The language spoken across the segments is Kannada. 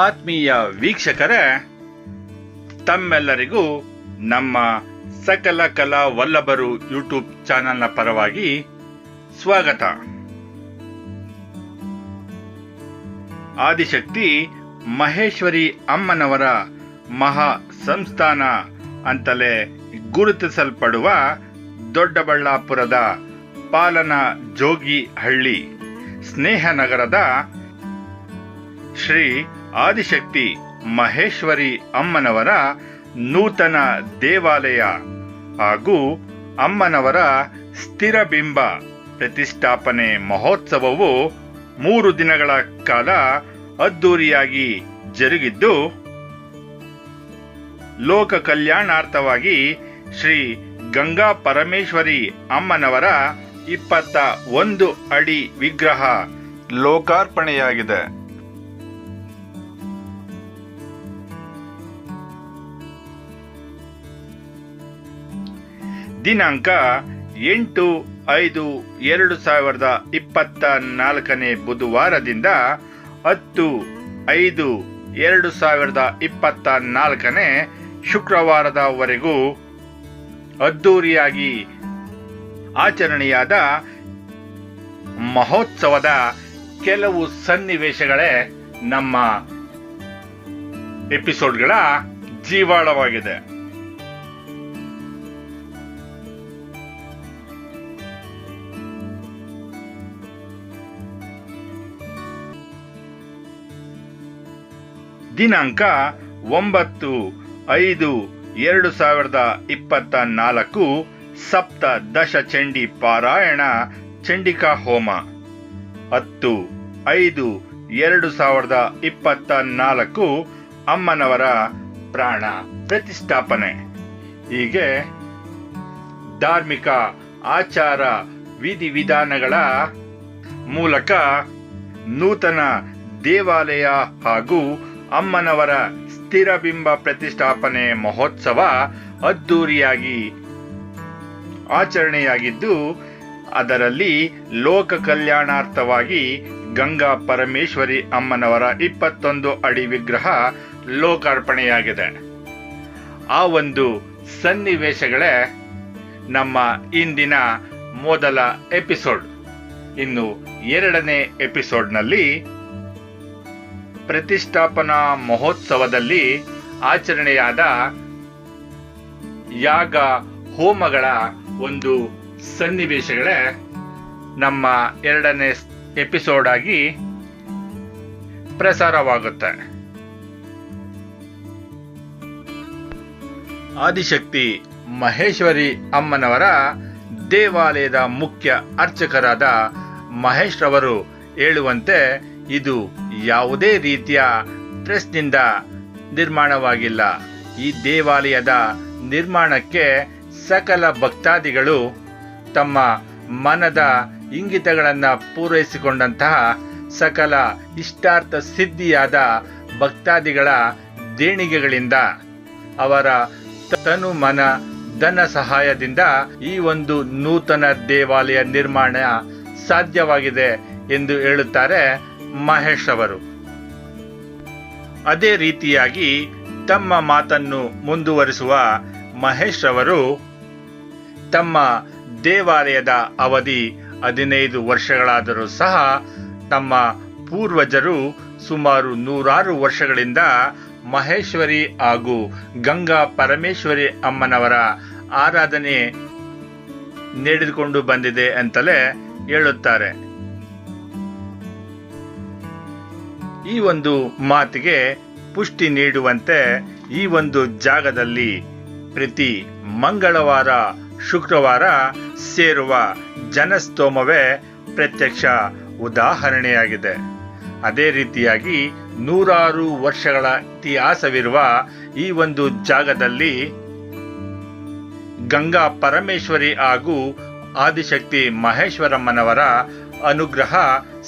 ಆತ್ಮೀಯ ವೀಕ್ಷಕರೇ, ತಮ್ಮೆಲ್ಲರಿಗೂ ನಮ್ಮ ಸಕಲ ಕಲಾ ವಲ್ಲಭರು ಯೂಟ್ಯೂಬ್ ಚಾನೆಲ್ನ ಪರವಾಗಿ ಸ್ವಾಗತ. ಆದಿಶಕ್ತಿ ಮಹೇಶ್ವರಿ ಅಮ್ಮನವರ ಮಹಾ ಸಂಸ್ಥಾನ ಅಂತಲೇ ಗುರುತಿಸಲ್ಪಡುವ ದೊಡ್ಡಬಳ್ಳಾಪುರದ ಪಾಲನ ಜೋಗಿ ಹಳ್ಳಿ ಸ್ನೇಹನಗರದ ಶ್ರೀ ಆದಿಶಕ್ತಿ ಮಹೇಶ್ವರಿ ಅಮ್ಮನವರ ನೂತನ ದೇವಾಲಯ ಹಾಗೂ ಅಮ್ಮನವರ ಸ್ಥಿರ ಬಿಂಬ ಪ್ರತಿಷ್ಠಾಪನೆ ಮಹೋತ್ಸವವು ಮೂರು ದಿನಗಳ ಕಾಲ ಅದ್ದೂರಿಯಾಗಿ ಜರುಗಿದ್ದು, ಲೋಕ ಕಲ್ಯಾಣಾರ್ಥವಾಗಿ ಶ್ರೀ ಗಂಗಾ ಪರಮೇಶ್ವರಿ ಅಮ್ಮನವರ ಇಪ್ಪತ್ತ ಒಂದು ಅಡಿ ವಿಗ್ರಹ ಲೋಕಾರ್ಪಣೆಯಾಗಿದೆ. ದಿನಾಂಕ ಎಂಟು ಐದು ಎರಡು ಸಾವಿರದ ಇಪ್ಪತ್ತ ನಾಲ್ಕನೇ ಬುಧವಾರದಿಂದ ಹತ್ತು ಐದು ಎರಡು ಸಾವಿರದ ಇಪ್ಪತ್ತ ನಾಲ್ಕನೇ ಶುಕ್ರವಾರದವರೆಗೂ ಅದ್ದೂರಿಯಾಗಿ ಆಚರಣೆಯಾದ ಮಹೋತ್ಸವದ ಕೆಲವು ಸನ್ನಿವೇಶಗಳೇ ನಮ್ಮ ಎಪಿಸೋಡ್ಗಳ ಜೀವಾಳವಾಗಿದೆ. ದಿನಾಂಕ ಒಂಬತ್ತು ಐದು ಎರಡು ಸಾವಿರದ ಇಪ್ಪತ್ತ ನಾಲ್ಕು, ಸಪ್ತ ದಶ ಚಂಡಿ ಪಾರಾಯಣ, ಚಂಡಿಕಾ ಹೋಮ. ಹತ್ತು ಐದು ಎರಡು ಸಾವಿರದ ಇಪ್ಪತ್ತ ನಾಲ್ಕು, ಅಮ್ಮನವರ ಪ್ರಾಣ ಪ್ರತಿಷ್ಠಾಪನೆ. ಹೀಗೆ ಧಾರ್ಮಿಕ ಆಚಾರ ವಿಧಿವಿಧಾನಗಳ ಮೂಲಕ ನೂತನ ದೇವಾಲಯ ಹಾಗೂ ಅಮ್ಮನವರ ಸ್ಥಿರಬಿಂಬ ಪ್ರತಿಷ್ಠಾಪನೆ ಮಹೋತ್ಸವ ಅದ್ದೂರಿಯಾಗಿ ಆಚರಣೆಯಾಗಿದ್ದು, ಅದರಲ್ಲಿ ಲೋಕ ಕಲ್ಯಾಣಾರ್ಥವಾಗಿ ಗಂಗಾ ಪರಮೇಶ್ವರಿ ಅಮ್ಮನವರ ಇಪ್ಪತ್ತೊಂದು ಅಡಿ ವಿಗ್ರಹ ಲೋಕಾರ್ಪಣೆಯಾಗಿದೆ. ಆ ಒಂದು ಸನ್ನಿವೇಶಗಳೇ ನಮ್ಮ ಇಂದಿನ ಮೊದಲ ಎಪಿಸೋಡ್. ಇನ್ನು ಎರಡನೇ ಎಪಿಸೋಡ್ನಲ್ಲಿ ಪ್ರತಿಷ್ಠಾಪನಾ ಮಹೋತ್ಸವದಲ್ಲಿ ಆಚರಣೆಯಾದ ಯಾಗ ಹೋಮಗಳ ಒಂದು ಸನ್ನಿವೇಶಗಳೇ ನಮ್ಮ ಎರಡನೇ ಎಪಿಸೋಡ್ ಆಗಿ ಪ್ರಸಾರವಾಗುತ್ತೆ. ಆದಿಶಕ್ತಿ ಮಹೇಶ್ವರಿ ಅಮ್ಮನವರ ದೇವಾಲಯದ ಮುಖ್ಯ ಅರ್ಚಕರಾದ ಮಹೇಶ್ ರವರು ಹೇಳುವಂತೆ ಇದು ಯಾವುದೇ ರೀತಿಯ ಟ್ರಸ್ಟ್ನಿಂದ ನಿರ್ಮಾಣವಾಗಿಲ್ಲ. ಈ ದೇವಾಲಯದ ನಿರ್ಮಾಣಕ್ಕೆ ಸಕಲ ಭಕ್ತಾದಿಗಳು ತಮ್ಮ ಮನದ ಇಂಗಿತಗಳನ್ನು ಪೂರೈಸಿಕೊಂಡಂತಹ ಸಕಲ ಇಷ್ಟಾರ್ಥ ಸಿದ್ಧಿಯಾದ ಭಕ್ತಾದಿಗಳ ದೇಣಿಗೆಗಳಿಂದ ಅವರ ತನು ಮನ, ಧನ ಸಹಾಯದಿಂದ ಈ ಒಂದು ನೂತನ ದೇವಾಲಯ ನಿರ್ಮಾಣ ಸಾಧ್ಯವಾಗಿದೆ ಎಂದು ಹೇಳುತ್ತಾರೆ ಮಹೇಶ್ ಅವರು. ಅದೇ ರೀತಿಯಾಗಿ ತಮ್ಮ ಮಾತನ್ನು ಮುಂದುವರಿಸುವ ಮಹೇಶ್ ಅವರು ತಮ್ಮ ದೇವಾಲಯದ ಅವಧಿ ಹದಿನೈದು ವರ್ಷಗಳಾದರೂ ಸಹ ತಮ್ಮ ಪೂರ್ವಜರು ಸುಮಾರು ನೂರಾರು ವರ್ಷಗಳಿಂದ ಮಹೇಶ್ವರಿ ಹಾಗೂ ಗಂಗಾ ಪರಮೇಶ್ವರಿ ಅಮ್ಮನವರ ಆರಾಧನೆ ನಡೆದುಕೊಂಡು ಬಂದಿದೆ ಅಂತಲೇ ಹೇಳುತ್ತಾರೆ. ಈ ಒಂದು ಮಾತಿಗೆ ಪುಷ್ಟಿ ನೀಡುವಂತೆ ಈ ಒಂದು ಜಾಗದಲ್ಲಿ ಪ್ರತಿ ಮಂಗಳವಾರ, ಶುಕ್ರವಾರ ಸೇರುವ ಜನಸ್ತೋಮವೇ ಪ್ರತ್ಯಕ್ಷ ಉದಾಹರಣೆಯಾಗಿದೆ. ಅದೇ ರೀತಿಯಾಗಿ ನೂರಾರು ವರ್ಷಗಳ ಇತಿಹಾಸವಿರುವ ಈ ಒಂದು ಜಾಗದಲ್ಲಿ ಗಂಗಾ ಪರಮೇಶ್ವರಿ ಹಾಗೂ ಆದಿಶಕ್ತಿ ಮಹೇಶ್ವರಮ್ಮನವರ ಅನುಗ್ರಹ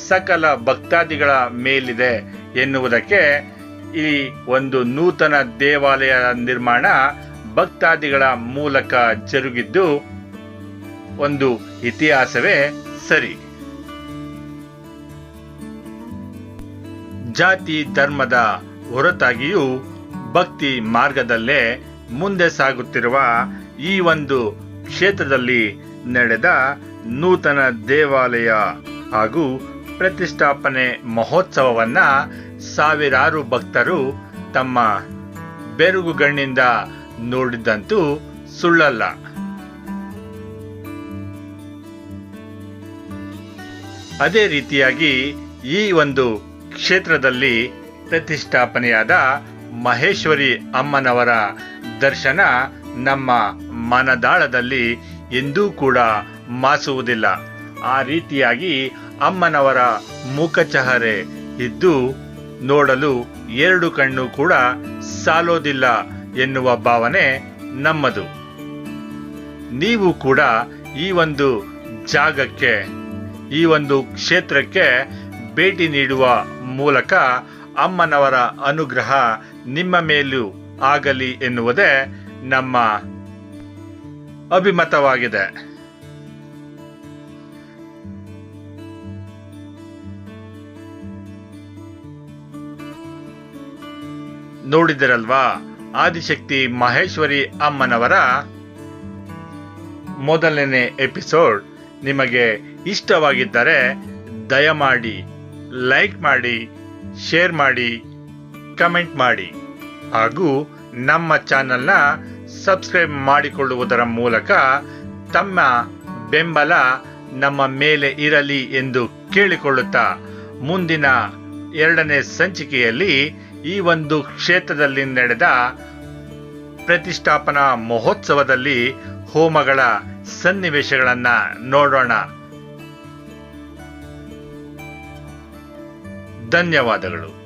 ಸಕಲ ಭಕ್ತಾದಿಗಳ ಮೇಲಿದೆ ಎನ್ನುವುದಕ್ಕೆ ಈ ಒಂದು ನೂತನ ದೇವಾಲಯ ನಿರ್ಮಾಣ ಭಕ್ತಾದಿಗಳ ಮೂಲಕ ಜರುಗಿದ್ದು ಒಂದು ಇತಿಹಾಸವೇ ಸರಿ. ಜಾತಿ ಧರ್ಮದ ಹೊರತಾಗಿಯೂ ಭಕ್ತಿ ಮಾರ್ಗದಲ್ಲೇ ಮುಂದೆ ಸಾಗುತ್ತಿರುವ ಈ ಒಂದು ಕ್ಷೇತ್ರದಲ್ಲಿ ನಡೆದ ನೂತನ ದೇವಾಲಯ ಹಾಗೂ ಪ್ರತಿಷ್ಠಾಪನೆ ಮಹೋತ್ಸವವನ್ನ ಸಾವಿರಾರು ಭಕ್ತರು ತಮ್ಮ ಬೆರುಗುಗಣ್ಣಿಂದ ನೋಡಿದ್ದಂತೂ ಸುಳ್ಳಲ್ಲ. ಅದೇ ರೀತಿಯಾಗಿ ಈ ಒಂದು ಕ್ಷೇತ್ರದಲ್ಲಿ ಪ್ರತಿಷ್ಠಾಪನೆಯಾದ ಮಹೇಶ್ವರಿ ಅಮ್ಮನವರ ದರ್ಶನ ನಮ್ಮ ಮನದಾಳದಲ್ಲಿ ಎಂದೂ ಕೂಡ ಮಾಸುವುದಿಲ್ಲ. ಆ ರೀತಿಯಾಗಿ ಅಮ್ಮನವರ ಮುಖಚಹರೆ ಇದ್ದು ನೋಡಲು ಎರಡು ಕಣ್ಣು ಕೂಡ ಸಾಲೋದಿಲ್ಲ ಎನ್ನುವ ಭಾವನೆ ನಮ್ಮದು. ನೀವು ಕೂಡ ಈ ಒಂದು ಜಾಗಕ್ಕೆ, ಈ ಒಂದು ಕ್ಷೇತ್ರಕ್ಕೆ ಭೇಟಿ ನೀಡುವ ಮೂಲಕ ಅಮ್ಮನವರ ಅನುಗ್ರಹ ನಿಮ್ಮ ಮೇಲೂ ಆಗಲಿ ಎನ್ನುವುದೇ ನಮ್ಮ ಅಭಿಮತವಾಗಿದೆ. ನೋಡಿದಿರಲ್ವಾ? ಆದಿಶಕ್ತಿ ಮಹೇಶ್ವರಿ ಅಮ್ಮನವರ ಮೊದಲನೇ ಎಪಿಸೋಡ್. ನಿಮಗೆ ಇಷ್ಟವಾಗಿದ್ದರೆ ದಯಮಾಡಿ ಲೈಕ್ ಮಾಡಿ, ಶೇರ್ ಮಾಡಿ, ಕಮೆಂಟ್ ಮಾಡಿ. ಹಾಗೂ ನಮ್ಮ ಚಾನಲ್ನ ಸಬ್ಸ್ಕ್ರೈಬ್ ಮಾಡಿಕೊಳ್ಳುವುದರ ಮೂಲಕ ತಮ್ಮ ಬೆಂಬಲ ನಮ್ಮ ಮೇಲೆ ಇರಲಿ ಎಂದು ಕೇಳಿಕೊಳ್ಳುತ್ತಾ ಮುಂದಿನ ಎರಡನೇ ಸಂಚಿಕೆಯಲ್ಲಿ ಈ ಒಂದು ಕ್ಷೇತ್ರದಲ್ಲಿ ನಡೆದ ಪ್ರತಿಷ್ಠಾಪನಾ ಮಹೋತ್ಸವದಲ್ಲಿ ಹೋಮಗಳ ಸನ್ನಿವೇಶಗಳನ್ನು ನೋಡೋಣ. ಧನ್ಯವಾದಗಳು.